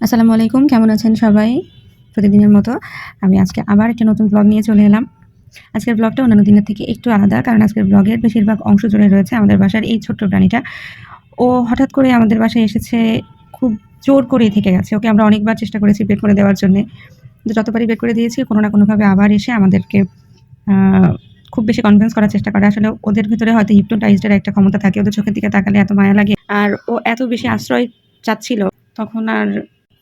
আসসালামু আলাইকুম, কেমন আছেন সবাই? প্রতিদিনের মতো আমি আজকে আবার একটা নতুন ব্লগ নিয়ে চলে এলাম। আজকের ব্লগটা অন্যান্য দিনের থেকে একটু আলাদা, কারণ আজকের ব্লগের বেশিরভাগ অংশ জুড়ে রয়েছে আমাদের বাসার এই ছোট্ট প্রাণীটা। ও হঠাৎ করে আমাদের বাসায় এসেছে, খুব জোর করেই থেকে গেছে। ওকে আমরা অনেকবার চেষ্টা করেছি বের করে দেওয়ার জন্যে। যতবারই বের করে দিয়েছি, কোনো না কোনোভাবে আবার এসে আমাদেরকে খুব বেশি কনভিন্স করার চেষ্টা করে। আসলে ওদের ভিতরে হয়তো হিপনোটাইজডের একটা ক্ষমতা থাকে, ওদের চোখের দিকে তাকালে এত মায়া লাগে। আর ও এত বেশি আশ্রয় চাচ্ছিল, তখন আর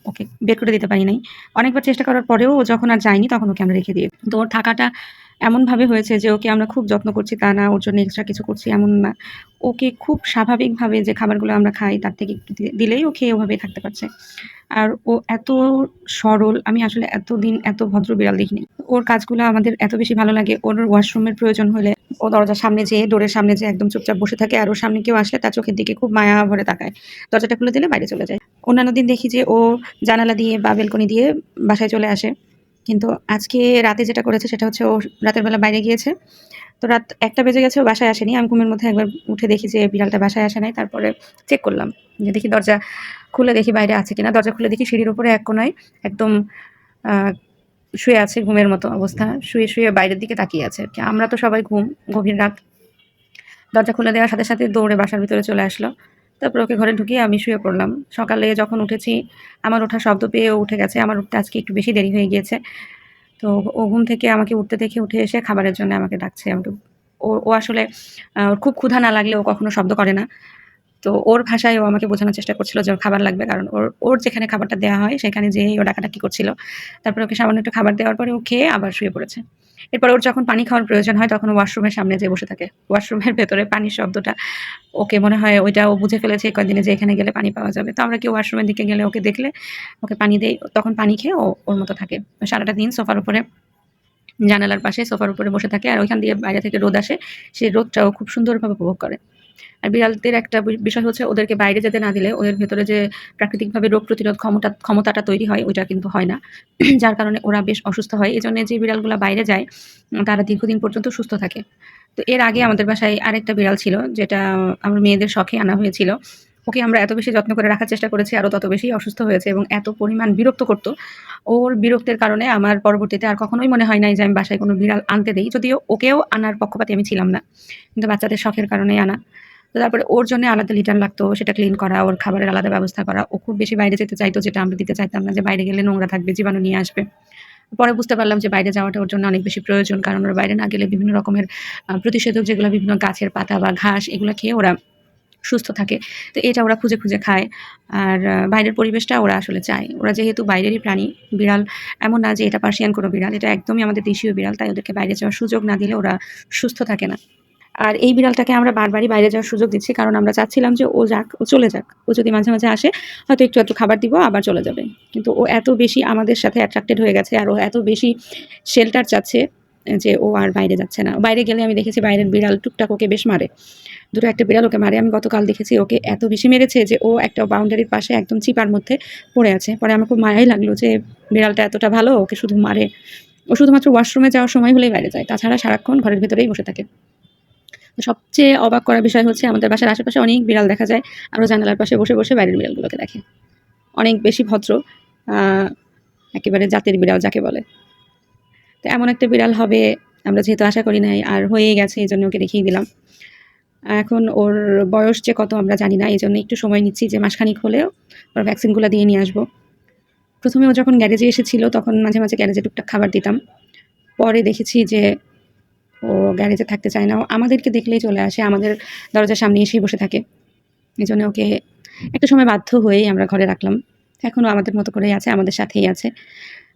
ওকে বের করে দিতে পারি নাই। অনেকবার চেষ্টা করার পরেও ও যখন আর যায়নি তখন ওকে আমরা রেখে দিই তো ওর থাকাটা এমনভাবে হয়েছে যে ওকে আমরা খুব যত্ন করছি তা না, ওর জন্য এক্সট্রা কিছু করছি এমন না। ওকে খুব স্বাভাবিকভাবে যে খাবারগুলো আমরা খাই তার থেকে দিলেই ও খেয়ে ওভাবেই থাকতে পারছে। আর ও এত সরল, আমি আসলে এতদিন এত ভদ্র বিড়াল দেখিনি। ওর কাজগুলো আমাদের এত বেশি ভালো লাগে, ওর ওয়াশরুমের প্রয়োজন হলে ও দরজার সামনে যেয়ে, ডোরের সামনে যেয়ে একদম চুপচাপ বসে থাকে আর ওর সামনে কেউ আসলে তার চোখের দিকে খুব মায়া ভরে তাকায়। দরজাটা খুলে দিলে বাইরে চলে যায়। অন্যান্য দিন দেখি যে ও জানালা দিয়ে বা বেলকনি দিয়ে বাসায় চলে আসে। কিন্তু আজকে রাতে যেটা করেছে সেটা হচ্ছে ও রাতের বেলা বাইরে গিয়েছে। তো রাত একটা বেজে গেছে, ও বাসায় আসেনি। আমি ঘুমের মধ্যে একবার উঠে দেখি যে বিড়ালটা বাসায় আসে নাই। তারপরে চেক করলাম। যে দেখি দরজা খুলে দেখি বাইরে আছে কিনা। দরজা খুলে দেখি সিঁড়ির উপরে এক কোনায় একদম শুয়ে আছে ঘুমের মতো অবস্থা। শুয়ে শুয়ে বাইরের দিকে তাকিয়ে আছে। আর কি। আমরা তো সবাই ঘুম, গভীর রাত। দরজা খুলে দেওয়ার সাথে সাথে দৌড়ে বাসার ভিতরে চলে আসলো। তারপর ওকে ঘরে ঢুকিয়ে আমি শুয়ে পড়লাম। সকালে যখন উঠেছি, আমার ওঠা শব্দ পেয়ে উঠে গেছে। আমার উঠতে আজকে একটু বেশি দেরি হয়ে গিয়েছে। তো ও ঘুম থেকে আমাকে উঠতে দেখে উঠে এসে খাবারের জন্য আমাকে ডাকছে। আমি ও ও আসলে ওর খুব ক্ষুধা না লাগলে ও কখনো শব্দ করে না। তো ওর ভাষায় ও আমাকে বোঝানোর চেষ্টা করছিল যে ওর খাবার লাগবে, কারণ ওর ওর যেখানে খাবারটা দেওয়া হয় সেখানে যেই ও ডাকাডাকি করছিল। তারপরে ওকে সামান্য একটু খাবার দেওয়ার পরে ও খেয়ে আবার শুয়ে পড়েছে। এরপর ওর যখন পানি খাওয়ার প্রয়োজন হয় তখন ওয়াশরুমের সামনে যেয়ে বসে থাকে। ওয়াশরুমের ভেতরে পানির শব্দটা ওকে মনে হয় ওইটা ও বুঝে ফেলেছে কয়েকদিনে যে এখানে গেলে পানি পাওয়া যাবে। তো আমরা কি ওয়াশরুমের দিকে গেলে ওকে দেখলে ওকে পানি দেই, তখন পানি খেয়ে ও ওর মতো থাকে। সারাটা দিন সোফার উপরে, জানালার পাশে সোফার উপরে বসে থাকে আর ওইখান দিয়ে বাইরে থেকে রোদ আসে। সেই রোদটাও খুব সুন্দরভাবে উপভোগ করে। আর বিড়ালদের একটা বিষয় হচ্ছে ওদেরকে বাইরে যেতে না দিলে ওদের ভেতরে যে প্রাকৃতিকভাবে রোগ প্রতিরোধ ক্ষমতা, ক্ষমতাটা তৈরি হয়, ওইটা কিন্তু হয় না। যার কারণে ওরা বেশ অসুস্থ হয়। এই জন্য যে বিড়ালগুলো বাইরে যায়, তারা দীর্ঘদিন পর্যন্ত সুস্থ থাকে। তো এর আগে আমাদের বাসায় আরেকটা বিড়াল ছিল, যেটা আমার মেয়েদের শখে আনা হয়েছিল। ওকে আমরা এত বেশি যত্ন করে রাখার চেষ্টা করেছি, আরও তত বেশি অসুস্থ হয়েছে এবং এত পরিমাণ বিরক্ত করতো। ওর বিরক্তের কারণে আমার পরবর্তীতে আর কখনোই মনে হয় নাই যে আমি বাসায় কোনো বিড়াল আনতে দেই, যদিও ওকেও আনার পক্ষপাতি আমি ছিলাম না। কিন্তু বাচ্চাদের শখের কারণেই আনা। তো তারপরে ওর জন্য আলাদা লিটার লাগতো, সেটা ক্লিন করা, ওর খাবারের আলাদা ব্যবস্থা করা। ও খুব বেশি বাইরে যেতে চাইতো, যেটা আমরা দিতে চাইতাম না যে বাইরে গেলে নোংরা থাকবে, জীবাণু নিয়ে আসবে। পরে বুঝতে পারলাম যে বাইরে যাওয়াটা ওর জন্য অনেক বেশি প্রয়োজন, কারণ ওরা বাইরে না গেলে বিভিন্ন রকমের প্রতিষেধক যেগুলো বিভিন্ন গাছের পাতা বা ঘাস, এগুলো খেয়ে ওরা সুস্থ থাকে। তো এটা ওরা খুঁজে খুঁজে খায়। আর বাইরের পরিবেশটা ওরা আসলে চায়। ওরা যেহেতু বাইরেরই প্রাণী, বিড়াল, এমন না যে এটা পার্সিয়ান কোনো বিড়াল, এটা একদমই আমাদের দেশীয় বিড়াল, তাই ওদেরকে বাইরে যাওয়ার সুযোগ না দিলে ওরা সুস্থ থাকে না। আর এই বিড়ালটাকে আমরা বারবারই বাইরে যাওয়ার সুযোগ দিচ্ছি, কারণ আমরা চাচ্ছিলাম যে ও যাক, ও চলে যাক। ও যদি মাঝে মাঝে আসে, হয়তো একটু একটু খাবার দিব, আবার চলে যাবে। কিন্তু ও এত বেশি আমাদের সাথে অ্যাট্রাক্টেড হয়ে গেছে, আর ও এত বেশি শেল্টার চাচ্ছে যে ও আর বাইরে যাচ্ছে না। বাইরে গেলে আমি দেখেছি বাইরের বিড়াল টুকটাক ওকে বেশ মারে। দুটো একটা বিড়াল ওকে মারে। আমি গতকাল দেখেছি ওকে এত বেশি মেরেছে যে ও একটা বাউন্ডারির পাশে একদম চিপার মধ্যে পড়ে আছে। পরে আমার খুব মায়াই লাগল যে বিড়ালটা এতটা ভালো, ওকে শুধু মারে। ও শুধুমাত্র ওয়াশরুমে যাওয়ার সময় হলেই বাইরে যায়। তাছাড়া সারাক্ষণ ঘরের ভেতরেই বসে থাকে। সবচেয়ে অবাক করার বিষয় হচ্ছে আমাদের বাসার আশেপাশে অনেক বিড়াল দেখা যায়। আমরা জানালার পাশে বসে বসে বাইরের বিড়ালগুলোকে দেখি। অনেক বেশি ভদ্র একেবারে জাতের বিড়াল যাকে বলে। তো এমন একটা বিড়াল হবে, আমরা যেহেতু আশা করি নাই, আর হয়ে গেছে, এই জন্য ওকে দেখিয়ে দিলাম। এখন ওর বয়স যে কত আমরা জানি না, এই জন্য একটু সময় নিচ্ছি যে মাসখানিক হলেও ওর ভ্যাকসিনগুলো দিয়ে নিয়ে আসব। প্রথমে ও যখন গ্যারেজে এসেছিল, তখন মাঝে মাঝে গ্যারেজে টুকটাক খাবার দিতাম। পরে দেখেছি যে ও গ্যারেজে থাকতে চায় না। আমাদেরকে দেখলেই চলে আসে, আমাদের দরজার সামনে এসেই বসে থাকে। এই জন্য ওকে একটা সময় বাধ্য হয়েই আমরা ঘরে রাখলাম। এখনও আমাদের মতো করেই আছে, আমাদের সাথেই আছে।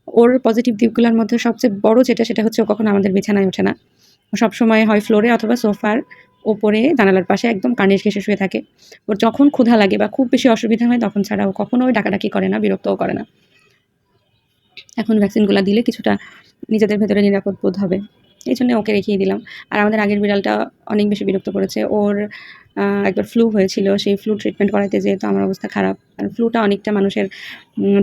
ওর পজিটিভ দিকগুলোর মধ্যে সবচেয়ে বড় যেটা, সেটা হচ্ছে ও কখনো আমাদের বিছানায় ওঠে না। ও সবসময় হয় ফ্লোরে অথবা সোফার ওপরে, জানালার পাশে একদম কানের ঘেসে শুয়ে থাকে। ওর যখন ক্ষুধা লাগে বা খুব বেশি অসুবিধা হয়, তখন ছাড়া ও কখনোই ডাকাডাকি করে না, বিরক্তও করে না। এখন ভ্যাকসিনগুলো দিলে কিছুটা নিজেদের ভেতরে নিরাপদ বোধ হবে। এই জন্য ওকে রেখেই দিলাম। আর আমাদের আগের বিড়ালটা অনেক বেশি বিরক্ত করেছে। ওর একবার ফ্লু হয়েছিল, সেই ফ্লু ট্রিটমেন্ট করাতে যেহেতু আমার অবস্থা খারাপ, আর ফ্লুটা অনেকটা মানুষের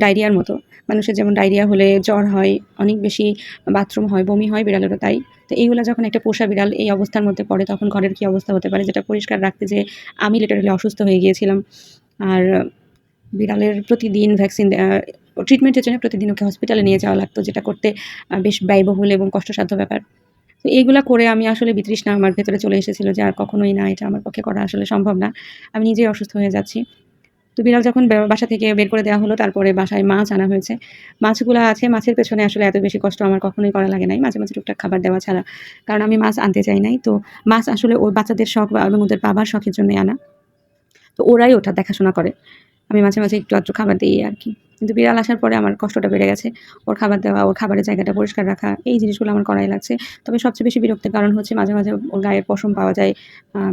ডায়রিয়ার মতো। মানুষের যেমন ডায়রিয়া হলে জ্বর হয়, অনেক বেশি বাথরুম হয়, বমি হয় বিড়ালেরও তাই। তো এইগুলো যখন একটা পোষা বিড়াল এই অবস্থার মধ্যে পড়ে, তখন ঘরের কী অবস্থা হতে পারে যেটা পরিষ্কার রাখতে যে আমি লিটারালি অসুস্থ হয়ে গিয়েছিলাম। আর বিড়ালের প্রতিদিন ভ্যাকসিন ট্রিটমেন্টের জন্য প্রতিদিন ওকে হসপিটালে নিয়ে যাওয়া লাগতো, যেটা করতে বেশ ব্যয়বহুল এবং কষ্টসাধ্য ব্যাপার। তো এইগুলা করে আমি আসলে বিতৃষ্ণা আমার ভেতরে চলে এসেছিল যে আর কখনোই না এটা আমার পক্ষে করা আসলে সম্ভব না। আমি নিজেই অসুস্থ হয়ে যাচ্ছি। তো বিড়াল যখন বাসা থেকে বের করে দেওয়া হলো, তারপরে বাসায় মাছ আনা হয়েছে। মাছগুলো আছে, মাছের পেছনে আসলে এত বেশি কষ্ট আমার কখনোই করা লাগে নাই। মাঝে মাঝে টুকটাক খাবার দেওয়া ছাড়া। কারণ আমি মাছ আনতে চাই নাই। তো মাছ আসলে ওর বাচ্চাদের শখ বা এবং ওদের বাবার শখের জন্যই আনা। তো ওরাই ওটা দেখাশোনা করে। আমি মাঝে মাঝে একটু আধটু খাবার দিই আর কি। কিন্তু বিড়াল আসার পরে আমার কষ্টটা বেড়ে গেছে। ওর খাবার দেওয়া, ওর খাবারের জায়গাটা পরিষ্কার রাখা, এই জিনিসগুলো আমার করাই লাগছে। তবে সবচেয়ে বেশি বিরক্তির কারণ হচ্ছে মাঝে মাঝে ওর গায়ের পশম পাওয়া যায়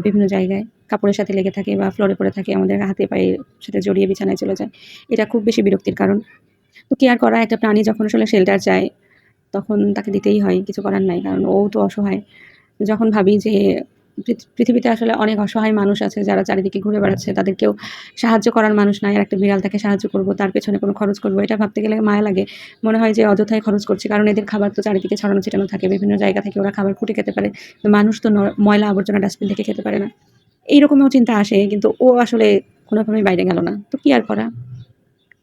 বিভিন্ন জায়গায়। কাপড়ের সাথে লেগে থাকে বা ফ্লোরে পড়ে থাকে, আমাদের হাতে পায়ে সাথে জড়িয়ে বিছানায় চলে যায়। এটা খুব বেশি বিরক্তির কারণ। তো কেয়ার করা একটা প্রাণী যখন আসলে শেল্টার চায় তখন তাকে দিতেই হয়, কিছু করার নাই। কারণ ও তো অসহায়। যখন ভাবি যে পৃথিবীতে আসলে অনেক অসহায় মানুষ আছে যারা চারিদিকে ঘুরে বেড়াচ্ছে, তাদেরকেও সাহায্য করার মানুষ নাই, আর একটা বিড়াল তাকে সাহায্য করব, তার পেছনে কোনো খরচ করব, এটা ভাবতে গেলে মায়া লাগে। মনে হয় যে অযথায় খরচ করছি, কারণ এদের খাবার তো চারিদিকে ছড়ানো ছিটানো থাকে, বিভিন্ন জায়গা থেকে ওরা খাবার খুঁটে খেতে পারে মানুষ তো ময়লা আবর্জনা ডাস্টবিন থেকে খেতে পারে না। এইরকমও চিন্তা আসে, কিন্তু ও আসলে কোনোভাবেই বাইরে গেল না, তো কি আর করা?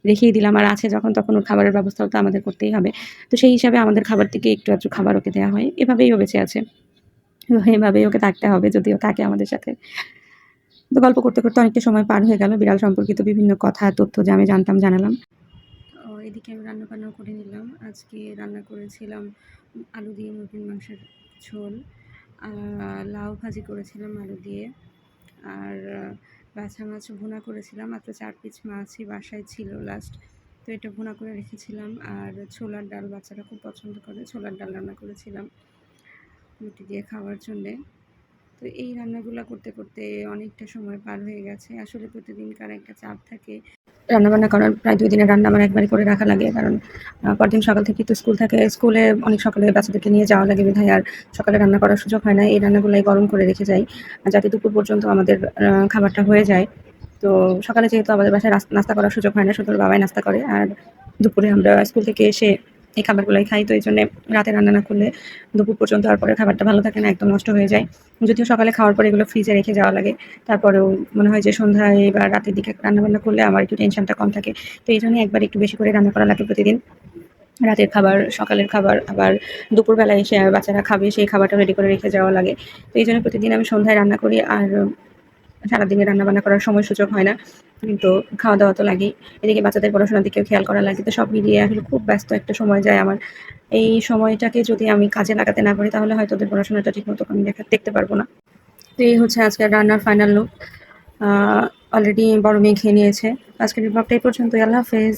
রেখেই দিলাম, আর আছে যখন, তখন ওর খাবারের ব্যবস্থাও তো আমাদের করতেই হবে। তো সেই হিসাবে আমাদের খাবার থেকে একটু একটু খাবার ওকে দেওয়া হয়, এভাবেই ও বেঁচে আছে। এভাবেই ওকে থাকতে হবে, যদিও থাকে আমাদের সাথে। তো গল্প করতে করতে অনেকটা সময় পার হয়ে গেল, বিড়াল সম্পর্কিত বিভিন্ন কথা, তথ্য যা আমি জানতাম, জানালাম। এদিকে আমি রান্না বান্নাও করে নিলাম। আজকে রান্না করেছিলাম আলু দিয়ে মুরগির মাংসের ঝোল লাউ ভাজি করেছিলাম আলু দিয়ে। আর বাছা মাছ ভুনা করেছিলাম, মাত্র চার পিস মাছই বাসায় ছিল লাস্ট তো এটা ভুনা করে রেখেছিলাম, আর ছোলার ডাল বাচ্চারা খুব পছন্দ করে, ছোলার ডাল রান্না করেছিলাম। রুটি দিয়ে খাওয়ার জন্যে। তো এই রান্নাগুলো করতে করতে অনেকটা সময় পার হয়ে গেছে। আসলে প্রতিদিনকার একটা চাপ থাকে। রান্না বান্না করার প্রায় দুই দিনের রান্না আমার একবারই করে রাখা লাগে। কারণ পরদিন সকাল থেকে তো স্কুল থাকে। স্কুলে অনেক সকালে বাচ্চাদেরকে নিয়ে যাওয়া লাগে বিধায় আর সকালে রান্না করার সুযোগ হয় না। এই রান্নাগুলোই গরম করে রেখে যাই। যাতে দুপুর পর্যন্ত আমাদের খাবারটা হয়ে যায়। তো সকালে যেহেতু আমাদের বাসায় নাস্তা করার সুযোগ হয় না শুধু বাবাই নাস্তা করে। আর দুপুরে আমরা স্কুল থেকে এসে এই খাবারগুলোই খাই, তো এই জন্য রাতে রান্না না করলে দুপুর পর্যন্ত আর পরে খাবারটা ভালো থাকে না, একদম নষ্ট হয়ে যায়। যদিও সকালে খাওয়ার পরে এগুলো ফ্রিজে রেখে যাওয়া লাগে, তারপরেও মনে হয় যে সন্ধ্যায় বা রাতের দিকে রান্নাবান্না করলে আমার একটু টেনশনটা কম থাকে। তো এই জন্য একবার একটু বেশি করে রান্না করা লাগে প্রতিদিন। রাতের খাবার, সকালের খাবার, আবার দুপুরবেলায় এসে বাচ্চারা খাবে, সেই খাবারটা রেডি করে রেখে যাওয়া লাগে। তো এই জন্য প্রতিদিন আমি সন্ধ্যায় রান্না করি, আর সারাদিনে রান্নাবান্না করার সময় সুযোগ হয় না। কিন্তু খাওয়া দাওয়া তো লাগেই। এদিকে বাচ্চাদের পড়াশোনার দিকেও খেয়াল করা লাগে। তো সব মিলিয়ে আসলে খুব ব্যস্ত একটা সময় যায় আমার। এই সময়টাকে যদি আমি কাজে লাগাতে না পারি, তাহলে হয়তো ওদের পড়াশোনাটা ঠিকমতো আমি দেখা দেখতে পারব না। তো এই হচ্ছে আজকের রান্নার ফাইনাল লুক অলরেডি বড় মেয়ে খেয়ে নিয়েছে। আজকের ব্লগটা এই পর্যন্তই। আল্লাহ হাফেজ।